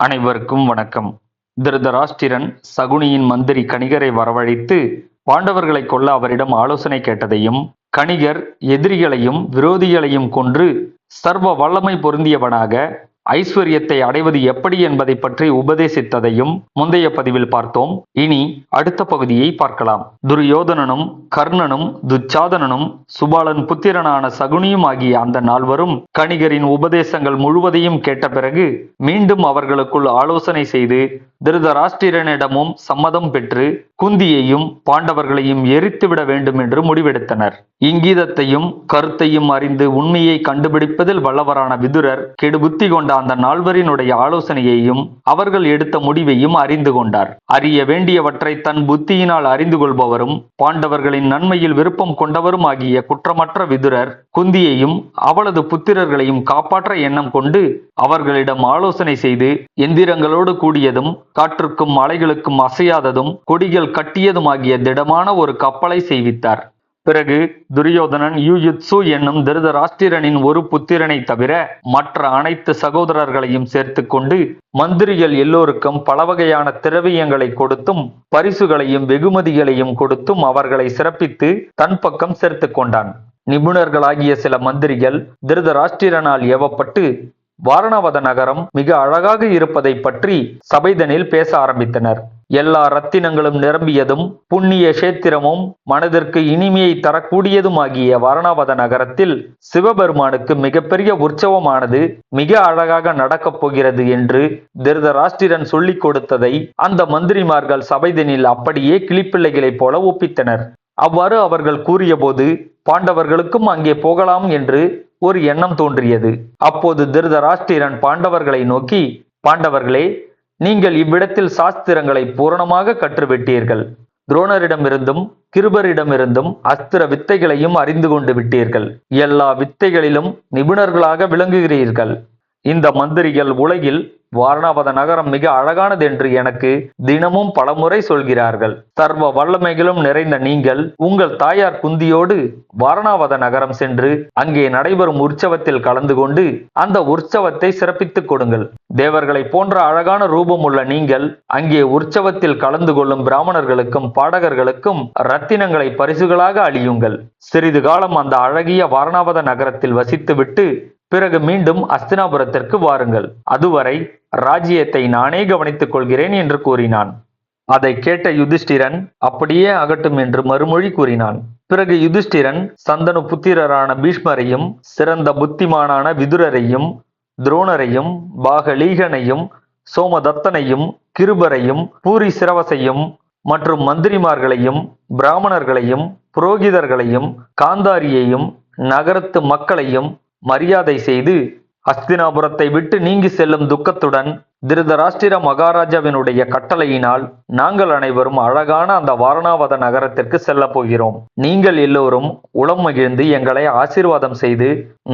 அனைவருக்கும் வணக்கம். திருதராஷ்டிரன் சகுனியின் மந்திரி கணிகரை வரவழைத்து பாண்டவர்களை கொல்ல அவரிடம் ஆலோசனை கேட்டதையும் கணிகர் எதிரிகளையும் விரோதிகளையும் கொன்று சர்வ வல்லமை பொருந்தியவனாக ஐஸ்வர்யத்தை அடைவது எப்படி என்பதை பற்றி உபதேசித்ததையும் முந்தைய பதிவில் பார்த்தோம். இனி அடுத்த பகுதியை பார்க்கலாம். துரியோதனனும் கர்ணனும் துச்சாதனனும் சுபாலன் புத்திரனான சகுனியும் ஆகிய அந்த நால்வரும் கணிகரின் உபதேசங்கள் முழுவதையும் கேட்ட பிறகு மீண்டும் அவர்களுக்குள் ஆலோசனை செய்து திருதராஷ்டிரனிடமும் சம்மதம் பெற்று குந்தியையும் பாண்டவர்களையும் எரித்துவிட வேண்டும் என்று முடிவெடுத்தனர். இங்கீதத்தையும் கருத்தையும் அறிந்து உண்மையை கண்டுபிடிப்பதில் வல்லவரான விதுரர் கெடுபுத்தி கொண்ட அந்த நால்வரினுடைய ஆலோசனையையும் அவர்கள் எடுத்த முடிவையும் அறிந்து கொண்டார். அறிய வேண்டியவற்றை தன் புத்தியினால் அறிந்து கொள்பவரும் பாண்டவர்களின் நன்மையில் விருப்பம் கொண்டவரும் ஆகிய குற்றமற்ற விதுரர் குந்தியையும் அவளது புத்திரர்களையும் காப்பாற்ற எண்ணம் கொண்டு அவர்களிடம் ஆலோசனை செய்து எந்திரங்களோடு கூடியதும் காற்றுக்கும் மலைகளுக்கும் அசையாததும் கொடிகள் கட்டியதுமாகிய திடமான ஒரு கப்பலை செய்வித்தார். பிறகு துரியோதனன் யூயுத்சு என்னும் திருதராஷ்டிரனின் ஒரு புத்திரனை தவிர மற்ற அனைத்து சகோதரர்களையும் சேர்த்து கொண்டு மந்திரிகள் எல்லோருக்கும் பல வகையான திரவியங்களை கொடுத்தும் பரிசுகளையும் வெகுமதிகளையும் கொடுத்தும் அவர்களை சிறப்பித்து தன் பக்கம் சேர்த்து கொண்டான். நிபுணர்களாகிய சில மந்திரிகள் திருதராஷ்டிரனால் ஏவப்பட்டு வாரணாவத நகரம் மிக அழகாக இருப்பதை பற்றி சபைதனில் பேச ஆரம்பித்தனர். எல்லா ரத்தினங்களும் நிரம்பியதும் புண்ணிய கஷேத்திரமும் மனதிற்கு இனிமையை தரக்கூடியதுமாகிய வாரணாவத நகரத்தில் சிவபெருமானுக்கு மிகப்பெரிய உற்சவமானது மிக அழகாக நடக்கப் போகிறது என்று திருதராஷ்டிரன் சொல்லிக் கொடுத்ததை அந்த மந்திரிமார்கள் சபைதனில் அப்படியே கிளிப்பிள்ளைகளைப் போல ஒப்பித்தனர். அவ்வாறு அவர்கள் கூறியபோது பாண்டவர்களுக்கும் அங்கே போகலாம் என்று ஒரு எண்ணம் தோன்றியது. அப்போது திருதராஷ்டிரன் பாண்டவர்களை நோக்கி பாண்டவர்களே நீங்கள் இவ்விடத்தில் சாஸ்திரங்களை பூரணமாக கற்றுவிட்டீர்கள். துரோணரிடமிருந்தும் கிருபரிடமிருந்தும் அஸ்திர வித்தைகளையும் அறிந்து கொண்டு விட்டீர்கள். எல்லா வித்தைகளிலும் நிபுணர்களாக விளங்குகிறீர்கள். இந்த மந்திரிகள் உலகில் வாரணாவத நகரம் மிக அழகானது என்று எனக்கு தினமும் பலமுறை சொல்கிறார்கள். சர்வ வல்லமைகளும் நிறைந்த நீங்கள் உங்கள் தாயார் குந்தியோடு வாரணாவத நகரம் சென்று அங்கே நடைபெறும் உற்சவத்தில் கலந்து கொண்டு அந்த உற்சவத்தை சிறப்பித்துக் கொடுங்கள். தேவர்களை போன்ற அழகான ரூபம் உள்ள நீங்கள் அங்கே உற்சவத்தில் கலந்து கொள்ளும் பிராமணர்களுக்கும் பாடகர்களுக்கும் ரத்தினங்களை பரிசுகளாக அழியுங்கள் சிறிது காலம் அந்த அழகிய வாரணாவத நகரத்தில் வசித்துவிட்டு பிறகு மீண்டும் அஸ்தினாபுரத்திற்கு வாருங்கள். அதுவரை ராஜ்யத்தை நானே கவனித்துக் கொள்கிறேன் என்று கூறினான். அதை கேட்ட யுதிஷ்டிரன் அப்படியே ஆகட்டும் என்று மறுமொழி கூறினான். பிறகு யுதிஷ்டிரன் சந்தனு புத்திரரான பீஷ்மரையும் சிறந்த புத்திமானான விதுரரையும் துரோணரையும் பாகலீகனையும் சோமதத்தனையும் கிருபரையும் பூரி சிரவசையும் மற்றும் மந்திரிமார்களையும் பிராமணர்களையும் புரோகிதர்களையும் காந்தாரியையும் நகரத்து மக்களையும் மரியாதை செய்து அஸ்தினாபுரத்தை விட்டு நீங்கி செல்லும் துக்கத்துடன் திருதராஷ்டிர மகாராஜாவினுடைய கட்டளையினால் நாங்கள் அனைவரும் அழகான அந்த வாரணாவத நகரத்திற்கு செல்ல போகிறோம். நீங்கள் எல்லோரும் உளம் மகிழ்ந்து எங்களை ஆசீர்வாதம் செய்து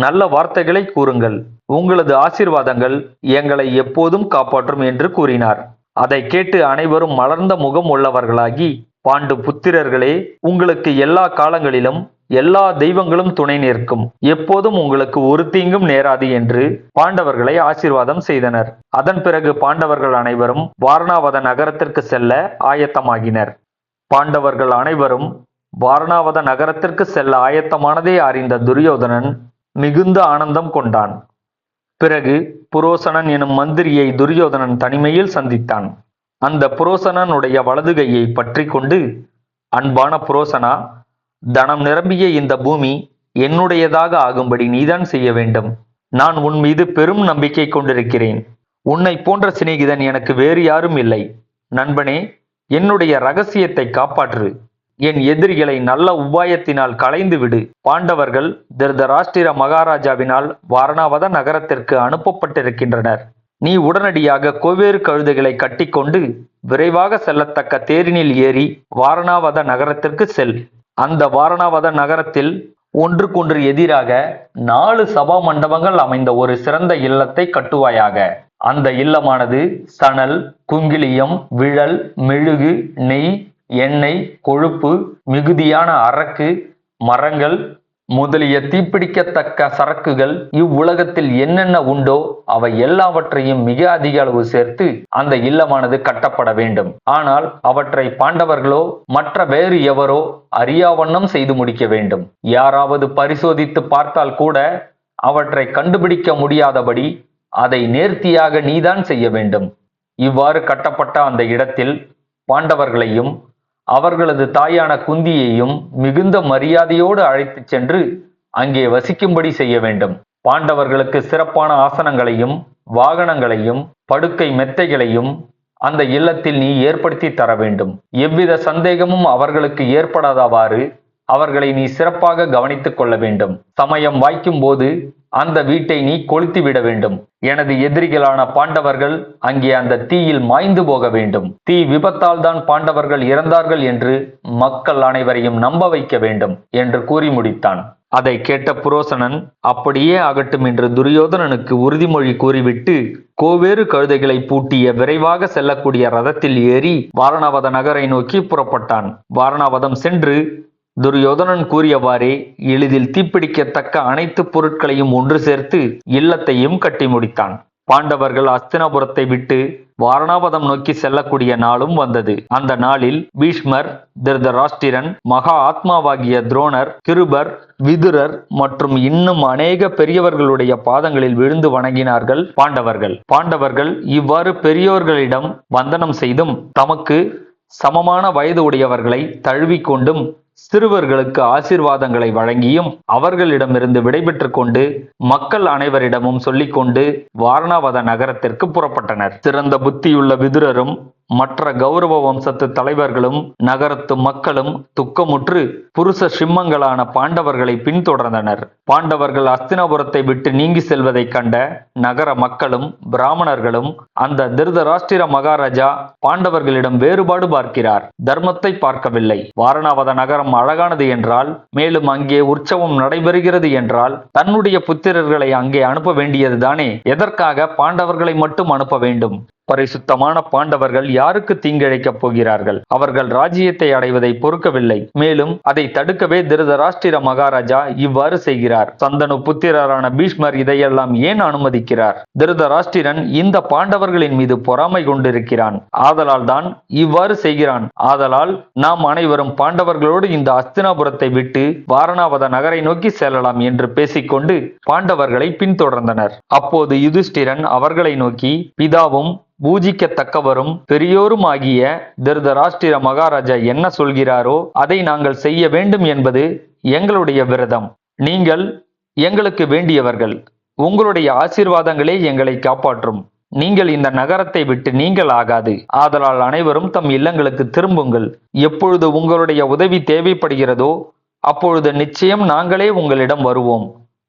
நல்ல வார்த்தைகளை கூறுங்கள். உங்களது ஆசீர்வாதங்கள் எங்களை எப்போதும் காப்பாற்றும் என்று கூறினார். அதை கேட்டு அனைவரும் மலர்ந்த முகம் உள்ளவர்களாகி பாண்டு புத்திரர்களே உங்களுக்கு எல்லா காலங்களிலும் எல்லா தெய்வங்களும் துணை நிற்கும். எப்போதும் உங்களுக்கு ஒரு தீங்கும் நேராது என்று பாண்டவர்களை ஆசீர்வாதம் செய்தனர். அதன் பிறகு பாண்டவர்கள் அனைவரும் வாரணாவத நகரத்திற்கு செல்ல ஆயத்தமாகினர். பாண்டவர்கள் அனைவரும் வாரணாவத நகரத்திற்கு செல்ல ஆயத்தமானதை அறிந்த துரியோதனன் மிகுந்த ஆனந்தம் கொண்டான். பிறகு புரோசனன் எனும் மந்திரியை துரியோதனன் தனிமையில் சந்தித்தான். அந்த புரோசனனுடைய வலதுகையை பற்றி கொண்டு அன்பான புரோசனா தனம் நிரம்பிய இந்த பூமி என்னுடையதாக ஆகும்படி நீதான் செய்ய வேண்டும். நான் உன் மீது பெரும் நம்பிக்கை கொண்டிருக்கிறேன். உன்னை போன்ற சிநேகிதன் எனக்கு வேறு யாரும் இல்லை. நண்பனே என்னுடைய ரகசியத்தை காப்பாற்று. என் எதிரிகளை நல்ல உபாயத்தினால் களைந்து விடு. பாண்டவர்கள் திருதராஷ்டிர மகாராஜாவினால் வாரணாவத நகரத்திற்கு அனுப்பப்பட்டிருக்கின்றனர். நீ உடனடியாக கோவேறு கழுதைகளை கட்டிக்கொண்டு விரைவாக செல்லத்தக்க தேரினில் ஏறி வாரணாவத நகரத்திற்கு செல். அந்த வாரணாவத நகரத்தில் ஒன்றுக்கொன்று எதிராக நாலு சபா மண்டபங்கள் அமைந்த ஒரு சிறந்த இல்லத்தை கட்டுவாயாக. அந்த இல்லமானது சணல் குங்கிலியம் விழல் மெழுகு நெய் எண்ணெய் கொழுப்பு மிகுதியான அரக்கு மரங்கள் முதலிய தீப்பிடிக்கத்தக்க சரக்குகள் இவ்வுலகத்தில் என்னென்ன உண்டோ அவை எல்லாவற்றையும் மிக அதிக அளவு சேர்த்து அந்த இல்லமானது கட்டப்பட வேண்டும். ஆனால் அவற்றை பாண்டவர்களோ மற்ற வேறு எவரோ அறியாவண்ணம் செய்து முடிக்க வேண்டும். யாராவது பரிசோதித்து பார்த்தால் கூட அவற்றை கண்டுபிடிக்க முடியாதபடி அதை நேர்த்தியாக நீதான் செய்ய வேண்டும். இவ்வாறு கட்டப்பட்ட அந்த இடத்தில் பாண்டவர்களையும் அவர்களது தாயான குந்தியையும் மிகுந்த மரியாதையோடு அழைத்துச் சென்று அங்கே வசிக்கும்படி செய்ய வேண்டும். பாண்டவர்களுக்கு சிறப்பான ஆசனங்களையும் வாகனங்களையும் படுக்கை மெத்தைகளையும் அந்த இல்லத்தில் நீ ஏற்படுத்தி தர வேண்டும். எவ்வித சந்தேகமும் அவர்களுக்கு ஏற்படாதவாறு அவர்களை நீ சிறப்பாக கவனித்துக் கொள்ள வேண்டும். சமயம் வாய்க்கும் போது அந்த வீட்டை நீ கொளுத்தி விட வேண்டும். எனது எதிரிகளான பாண்டவர்கள் அங்கே அந்த தீயில் மாய்ந்து போக வேண்டும். தீ விபத்தால் தான் பாண்டவர்கள் இறந்தார்கள் என்று மக்கள் அனைவரையும் நம்ப வைக்க வேண்டும் என்று கூறி முடித்தான். அதை கேட்ட புரோசனன் அப்படியே ஆகட்டும் என்று துரியோதனனுக்கு உறுதிமொழி கூறிவிட்டு கோவேறு கழுதைகளை பூட்டிய விரைவாக செல்லக்கூடிய ரதத்தில் ஏறி வாரணாவத நகரை நோக்கி புறப்பட்டான். வாரணாவதம் சென்று துரியோதனன் கூறியவாறே எளிதில் தீப்பிடிக்கத்தக்க அனைத்து பொருட்களையும் ஒன்று சேர்த்து இல்லத்தையும் கட்டி முடித்தான். பாண்டவர்கள் அஸ்தினாபுரத்தை விட்டு வாரணாபதம் நோக்கி செல்லக்கூடிய நாளும் வந்தது. அந்த நாளில் பீஷ்மர் திருதராஷ்டிரன் மகா ஆத்மாவாகிய துரோணர் கிருபர் விதுரர் மற்றும் இன்னும் அநேக பெரியவர்களுடைய பாதங்களில் விழுந்து வணங்கினார்கள் பாண்டவர்கள். பாண்டவர்கள் இவ்வாறு பெரியோர்களிடம் வந்தனம் செய்தும் தமக்கு சமமான வயது உடையவர்களை தழுவிக்கொண்டும் சிறுவர்களுக்கு ஆசீர்வாதங்களை வழங்கியும் அவர்களிடமிருந்து விடைபெற்றுக் கொண்டு மக்கள் அனைவரிடமும் சொல்லிக்கொண்டு வாரணாவத நகரத்திற்கு புறப்பட்டனர். சிறந்த புத்தியுள்ள விதுரரும் மற்ற கௌரவ வம்சத்து தலைவர்களும் நகரத்து மக்களும் துக்கமுற்று புருஷ சிம்மங்களான பாண்டவர்களை பின்தொடர்ந்தனர். பாண்டவர்கள் அஸ்தினாபுரத்தை விட்டு நீங்கி செல்வதைக் கண்ட நகர மக்களும் பிராமணர்களும் அந்த திருதராஷ்டிர மகாராஜா பாண்டவர்களிடம் வேறுபாடு பார்க்கிறார். தர்மத்தை பார்க்கவில்லை. வாரணாவத நகரம் அழகானது என்றால் மேலும் அங்கே உற்சவம் நடைபெறுகிறது என்றால் தன்னுடைய புத்திரர்களை அங்கே அனுப்ப வேண்டியதுதானே. எதற்காக? பாண்டவர்களை மட்டும் அனுப்ப வேண்டும். பரிசுத்தமான பாண்டவர்கள் யாருக்கு தீங்கிழைக்கப் போகிறார்கள்? அவர்கள் ராஜ்யத்தை அடைவதை பொறுக்கவில்லை. மேலும் அதை தடுக்கவே திருதராஷ்டிர மகாராஜா இவ்வாறு செய்கிறார். சந்தனு புத்திரரான பீஷ்மர் இதையெல்லாம் ஏன் அனுமதிக்கிறார்? திருதராஷ்டிரன் இந்த பாண்டவர்களின் மீது பொறாமை கொண்டிருக்கிறான். ஆதலால் தான் இவ்வாறு செய்கிறான். ஆதலால் நாம் அனைவரும் பாண்டவர்களோடு இந்த அஸ்தினாபுரத்தை விட்டு வாரணாவத நகரை நோக்கி செல்லலாம் என்று பேசிக்கொண்டு பாண்டவர்களை பின்தொடர்ந்தனர். அப்போது யுதிஷ்டிரன் அவர்களை நோக்கி பிதாவும் பூஜிக்கத்தக்கவரும் பெரியோரும் ஆகிய திருதராஷ்டிர மகாராஜா என்ன சொல்கிறாரோ அதை நாங்கள் செய்ய வேண்டும் என்பது எங்களுடைய விரதம். நீங்கள் எங்களுக்கு வேண்டியவர்கள். உங்களுடைய ஆசீர்வாதங்களே எங்களை காப்பாற்றும். நீங்கள் இந்த நகரத்தை விட்டு நீங்கள் ஆகாது. ஆதலால் அனைவரும் தம் இல்லங்களுக்கு திரும்புங்கள். எப்பொழுது உங்களுடைய உதவி தேவைப்படுகிறதோ அப்பொழுது நிச்சயம் நாங்களே உங்களிடம் வருவோம்.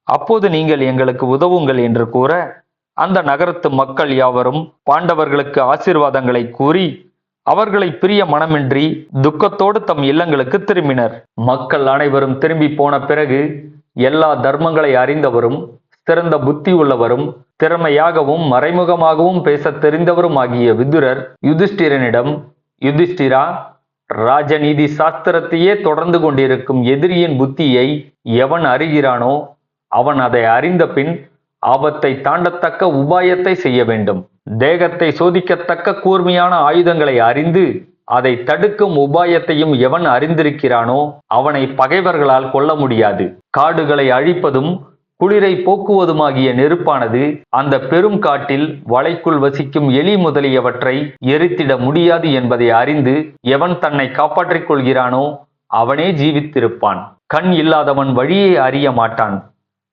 அப்போது நீங்கள் எங்களுக்கு உதவுங்கள் என்று கூற அந்த நகரத்து மக்கள் யாவரும் பாண்டவர்களுக்கு ஆசீர்வாதங்களை கூறி அவர்களை பிரிய மனமின்றி துக்கத்தோடு தம் இல்லங்களுக்கு திரும்பினர். மக்கள் அனைவரும் திரும்பி போன பிறகு எல்லா தர்மங்களை அறிந்தவரும் சிறந்த புத்தி உள்ளவரும் திறமையாகவும் மறைமுகமாகவும் பேசத் தெரிந்தவரும் ஆகிய விதுரர் யுதிஷ்டிரனிடம் யுதிஷ்டிரா ராஜநீதி சாஸ்திரத்தையே தொடர்ந்து கொண்டிருக்கும் எதிரியின் புத்தியை எவன் அறிகிறானோ அவன் அதை அறிந்த பின் ஆபத்தை தாண்டத்தக்க உபாயத்தை செய்ய வேண்டும். தேகத்தை சோதிக்கத்தக்க கூர்மையான ஆயுதங்களை அறிந்து அதை தடுக்கும் உபாயத்தையும் எவன் அறிந்திருக்கிறானோ அவனை பகைவர்களால் கொல்ல முடியாது. காடுகளை அழிப்பதும் குளிரை போக்குவதுமாகிய நெருப்பானது அந்த பெரும் காட்டில் வலைக்குள் வசிக்கும் எலி முதலியவற்றை எரித்திட முடியாது என்பதை அறிந்து எவன் தன்னை காப்பாற்றிக் கொள்கிறானோ அவனே ஜீவித்திருப்பான். கண் இல்லாதவன் வழியை அறிய மாட்டான்.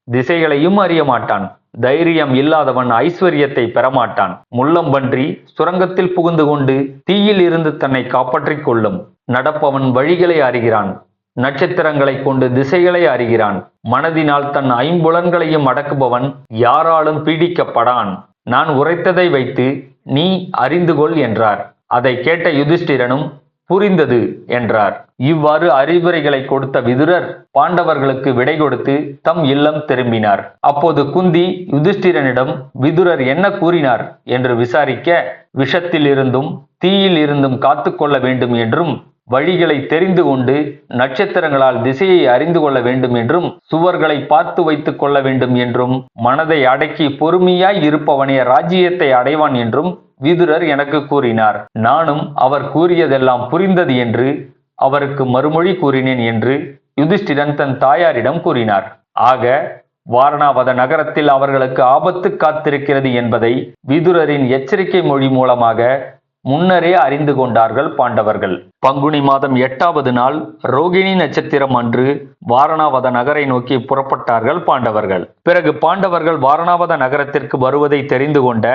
திசைகளையும் அறிய மாட்டான். தைரியம் இல்லாதவன் ஐஸ்வர்யத்தை பெறமாட்டான். முள்ளம்பன்றி சுரங்கத்தில் புகுந்து கொண்டு தீயில் இருந்து தன்னை காப்பாற்றிக் கொள்ளும். நடப்பவன் வழிகளை அறிகிறான். நட்சத்திரங்களை கொண்டு திசைகளை அறிகிறான். மனதினால் தன் ஐம்புலன்களையும் அடக்குபவன் யாராலும் பீடிக்கப்படான். நான் உரைத்ததை வைத்து நீ அறிந்து கொள் என்றார். அதை கேட்ட யுதிஷ்டிரனும் புரிந்தது என்றார். இவ்வாறு அறிவுரைகளை கொடுத்த விதுரர் பாண்டவர்களுக்கு விடை கொடுத்து தம் இல்லம் திரும்பினார். அப்போது குந்தி யுதிஷ்டிரனிடம் விதுரர் என்ன கூறினார்? என்று விசாரிக்க விஷத்தில் இருந்தும் தீயில் இருந்தும் காத்து கொள்ள வேண்டும் என்றும் வழிகளை தெரிந்து கொண்டு நட்சத்திரங்களால் திசையை அறிந்து கொள்ள வேண்டும் என்றும் சுவர்களை பார்த்து வைத்துக் கொள்ள வேண்டும் என்றும் மனதை அடக்கி பொறுமையாய் இருப்பவனே ராஜ்யத்தை அடைவான் என்றும் விதுரர் எனக்கு கூறினார். நானும் அவர் கூறியதெல்லாம் புரிந்தது என்று அவருக்கு மறுமொழி கூறினேன் என்று யுதிஷ்டிரன் தன் தாயாரிடம் கூறினார். ஆக வாரணாவத நகரத்தில் அவர்களுக்கு ஆபத்து காத்திருக்கிறது என்பதை விதுரரின் எச்சரிக்கை மொழி மூலமாக முன்னரே அறிந்து கொண்டார்கள் பாண்டவர்கள். பங்குனி மாதம் எட்டாவது நாள் ரோகிணி நட்சத்திரம் அன்று வாரணாவத நகரை நோக்கி புறப்பட்டார்கள் பாண்டவர்கள். பிறகு பாண்டவர்கள் வாரணாவத நகரத்திற்கு வருவதை தெரிந்து கொண்ட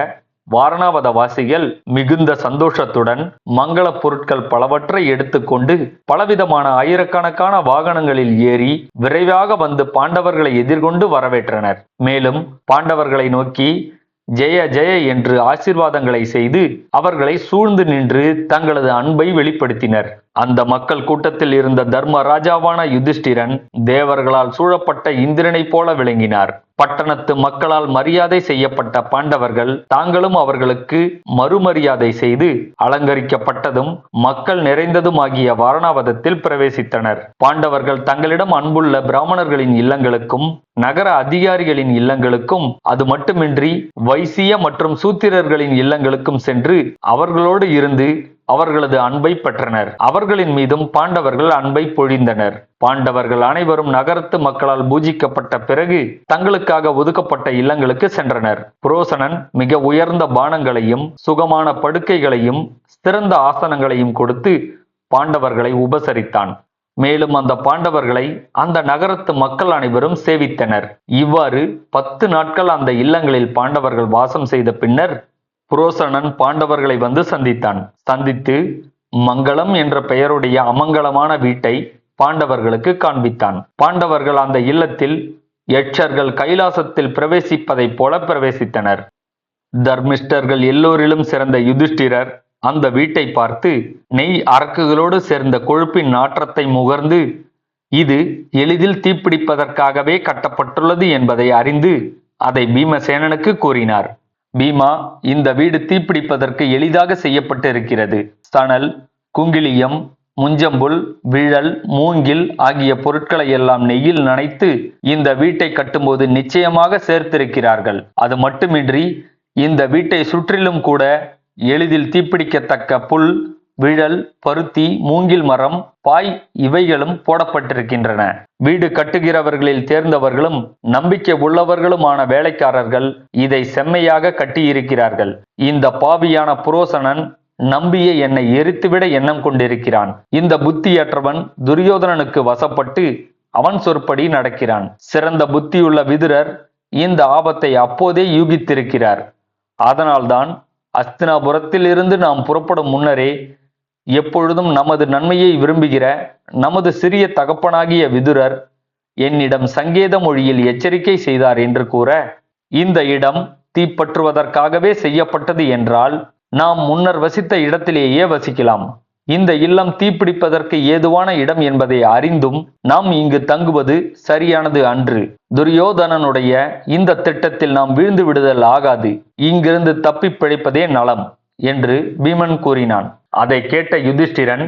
வாரணாவத வாசிகள் மிகுந்த சந்தோஷத்துடன் மங்கள பொருட்கள் பலவற்றை எடுத்துக்கொண்டு பலவிதமான ஆயிரக்கணக்கான வாகனங்களில் ஏறி விரைவாக வந்து பாண்டவர்களை எதிர்கொண்டு வரவேற்றனர். மேலும் பாண்டவர்களை நோக்கி ஜெய ஜெய என்று ஆசீர்வாதங்களை செய்து அவர்களை சூழ்ந்து நின்று தங்களது அன்பை வெளிப்படுத்தினர். அந்த மக்கள் கூட்டத்தில் இருந்த தர்ம ராஜாவான யுதிஷ்டிரன் தேவர்களால் சூழப்பட்ட இந்திரனைப் போல விளங்கினார். பட்டணத்து மக்களால் மரியாதை செய்யப்பட்ட பாண்டவர்கள் தாங்களும் அவர்களுக்கு மறுமரியாதை செய்து அலங்கரிக்கப்பட்டதும் மக்கள் நிறைந்ததும் ஆகிய வாரணாவதத்தில் பிரவேசித்தனர். பாண்டவர்கள் தங்களிடம் அன்புள்ள பிராமணர்களின் இல்லங்களுக்கும் நகர அதிகாரிகளின் இல்லங்களுக்கும் அது மட்டுமின்றி வைசிய மற்றும் சூத்திரர்களின் இல்லங்களுக்கும் சென்று அவர்களோடு இருந்து அவர்களது அன்பை பெற்றனர். அவர்களின் மீதும் பாண்டவர்கள் அன்பை பொழிந்தனர். பாண்டவர்கள் அனைவரும் நகரத்து மக்களால் பூஜிக்கப்பட்ட பிறகு தங்களுக்காக ஒதுக்கப்பட்ட இல்லங்களுக்கு சென்றனர். புரோசனன் மிக உயர்ந்த பானங்களையும் சுகமான படுக்கைகளையும் சிறந்த ஆசனங்களையும் கொடுத்து பாண்டவர்களை உபசரித்தான். மேலும் அந்த பாண்டவர்களை அந்த நகரத்து மக்கள் அனைவரும் சேவித்தனர். இவ்வாறு பத்து நாட்கள் அந்த இல்லங்களில் பாண்டவர்கள் வாசம் செய்த பின்னர் புரோசனன் பாண்டவர்களை வந்து சந்தித்தான். சந்தித்து மங்களம் என்ற பெயருடைய அமங்கலமான வீட்டை பாண்டவர்களுக்கு காண்பித்தான். பாண்டவர்கள் அந்த இல்லத்தில் யட்சர்கள் கைலாசத்தில் பிரவேசிப்பதைப் போல பிரவேசித்தனர். தர்மிஷ்டர்கள் எல்லோரிலும் சிறந்த யுதிஷ்டிரர் அந்த வீட்டை பார்த்து நெய் அரக்குகளோடு சேர்ந்த கொழுப்பின் நாற்றத்தை முகர்ந்து இது எளிதில் தீப்பிடிப்பதற்காகவே கட்டப்பட்டுள்ளது என்பதை அறிந்து அதை பீமசேனனுக்கு கூறினார். பீமா இந்த வீடு தீப்பிடிப்பதற்கு எளிதாக செய்யப்பட்டு இருக்கிறது சணல் குங்கிலியம் முஞ்சம்புல் விழல் மூங்கில் ஆகிய பொருட்களை எல்லாம் நெய்யில் நனைத்து இந்த வீட்டை கட்டும்போது நிச்சயமாக சேர்த்திருக்கிறார்கள். அது மட்டுமின்றி இந்த வீட்டை சுற்றிலும் கூட எளிதில் தீப்பிடிக்கத்தக்க புல் விழல் பருத்தி மூங்கில் மரம் பாய் இவைகளும் போடப்பட்டிருக்கின்றன. வீடு கட்டுகிறவர்களில் தேர்ந்தவர்களும் நம்பிக்கை உள்ளவர்களுமான வேலைக்காரர்கள் இதை செம்மையாக கட்டியிருக்கிறார்கள். இந்த பாவியான புரோசனன் நம்பிய என்னை எரித்துவிட எண்ணம் கொண்டிருக்கிறான். இந்த புத்தியற்றவன் துரியோதனனுக்கு வசப்பட்டு அவன் சொற்படி நடக்கிறான். சிறந்த புத்தியுள்ள விதுரர் இந்த ஆபத்தை அப்போதே யூகித்திருக்கிறார். அதனால்தான் அஸ்தினாபுரத்தில் இருந்து நாம் புறப்படும் முன்னரே எப்பொழுதும் நமது நன்மையை விரும்புகிற நமது சிறிய தகப்பனாகிய விதுரர் என்னிடம் சங்கேத மொழியில் எச்சரிக்கை செய்தார் என்று கூற இந்த இடம் தீப்பற்றுவதற்காகவே செய்யப்பட்டது என்றால் நாம் முன்னர் வசித்த இடத்திலேயே வசிக்கலாம். இந்த இல்லம் தீப்பிடிப்பதற்கு ஏதுவான இடம் என்பதை அறிந்தும் நாம் இங்கு தங்குவது சரியானது அன்று. துரியோதனனுடைய இந்த திட்டத்தில் நாம் வீழ்ந்து விடுதல் ஆகாது. இங்கிருந்து தப்பிப் பிழைப்பதே நலம். என்று பீமன் கூறினான். அதை கேட்ட யுதிஷ்டிரன்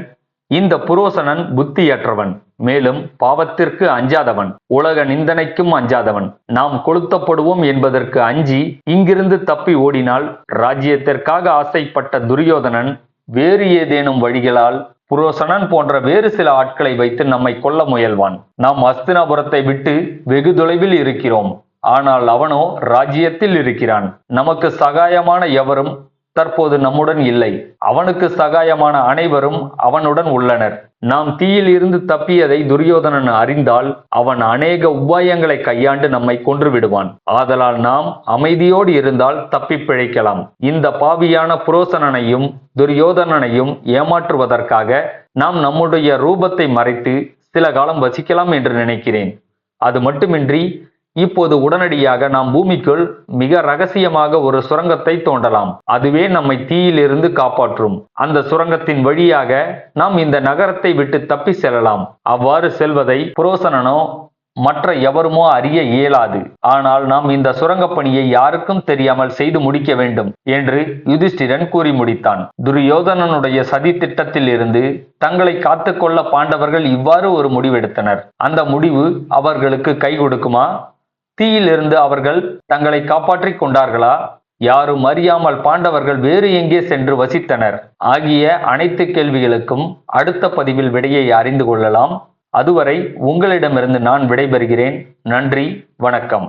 இந்த புரோசனன் புத்தியற்றவன் மேலும் பாவத்திற்கு அஞ்சாதவன் உலக நிந்தனைக்கும் அஞ்சாதவன் நாம் கொளுத்தப்படுவோம் என்பதற்கு அஞ்சி இங்கிருந்து தப்பி ஓடினால் ராஜ்யத்திற்காக ஆசைப்பட்ட துரியோதனன் வேறு ஏதேனும் வழிகளால் புரோசனன் போன்ற வேறு சில ஆட்களை வைத்து நம்மை கொல்ல முயல்வான். நாம் அஸ்தினாபுரத்தை விட்டு வெகு தொலைவில் இருக்கிறோம். ஆனால் அவனோ ராஜ்யத்தில் இருக்கிறான். நமக்கு சகாயமான எவரும் தற்போது நம்முடன் இல்லை. அவனுக்கு சகாயமான அனைவரும் அவனுடன் உள்ளனர். நாம் தீயில் இருந்து தப்பியதை துரியோதனன் அறிந்தால் அவன் அநேக உபாயங்களை கையாண்டு நம்மை கொன்று விடுவான். ஆதலால் நாம் அமைதியோடு இருந்தால் தப்பி பிழைக்கலாம். இந்த பாவியான புரோசனனையும் துரியோதனனையும் ஏமாற்றுவதற்காக நாம் நம்முடைய ரூபத்தை மறைத்து சில காலம் வசிக்கலாம் என்று நினைக்கிறேன். அது மட்டுமின்றி இப்போது உடனடியாக நாம் பூமிக்குள் மிக ரகசியமாக ஒரு சுரங்கத்தை தோண்டலாம். அதுவே நம்மை தீயிலிருந்து காப்பாற்றும். அந்த சுரங்கத்தின் வழியாக நாம் இந்த நகரத்தை விட்டு தப்பி செல்லலாம். அவ்வாறு செல்வதை புரோசனனோ மற்ற எவருமோ அறிய இயலாது. ஆனால் நாம் இந்த சுரங்கப் பணியை யாருக்கும் தெரியாமல் செய்து முடிக்க வேண்டும் என்று யுதிஷ்டிரன் கூறி முடித்தான். துரியோதனனுடைய சதி திட்டத்தில் இருந்து தங்களை காத்துக்கொள்ள பாண்டவர்கள் இவ்வாறு ஒரு முடிவெடுத்தனர். அந்த முடிவு அவர்களுக்கு கை கொடுக்குமா? தீயிலிருந்து அவர்கள் தங்களை காப்பாற்றிக் கொண்டார்களா? யாரும் அறியாமல் பாண்டவர்கள் வேறு எங்கே சென்று வசித்தனர்? ஆகிய அனைத்து கேள்விகளுக்கும் அடுத்த பதிவில் விடையை அறிந்து கொள்ளலாம். அதுவரை உங்களிடமிருந்து நான் விடைபெறுகிறேன். நன்றி வணக்கம்.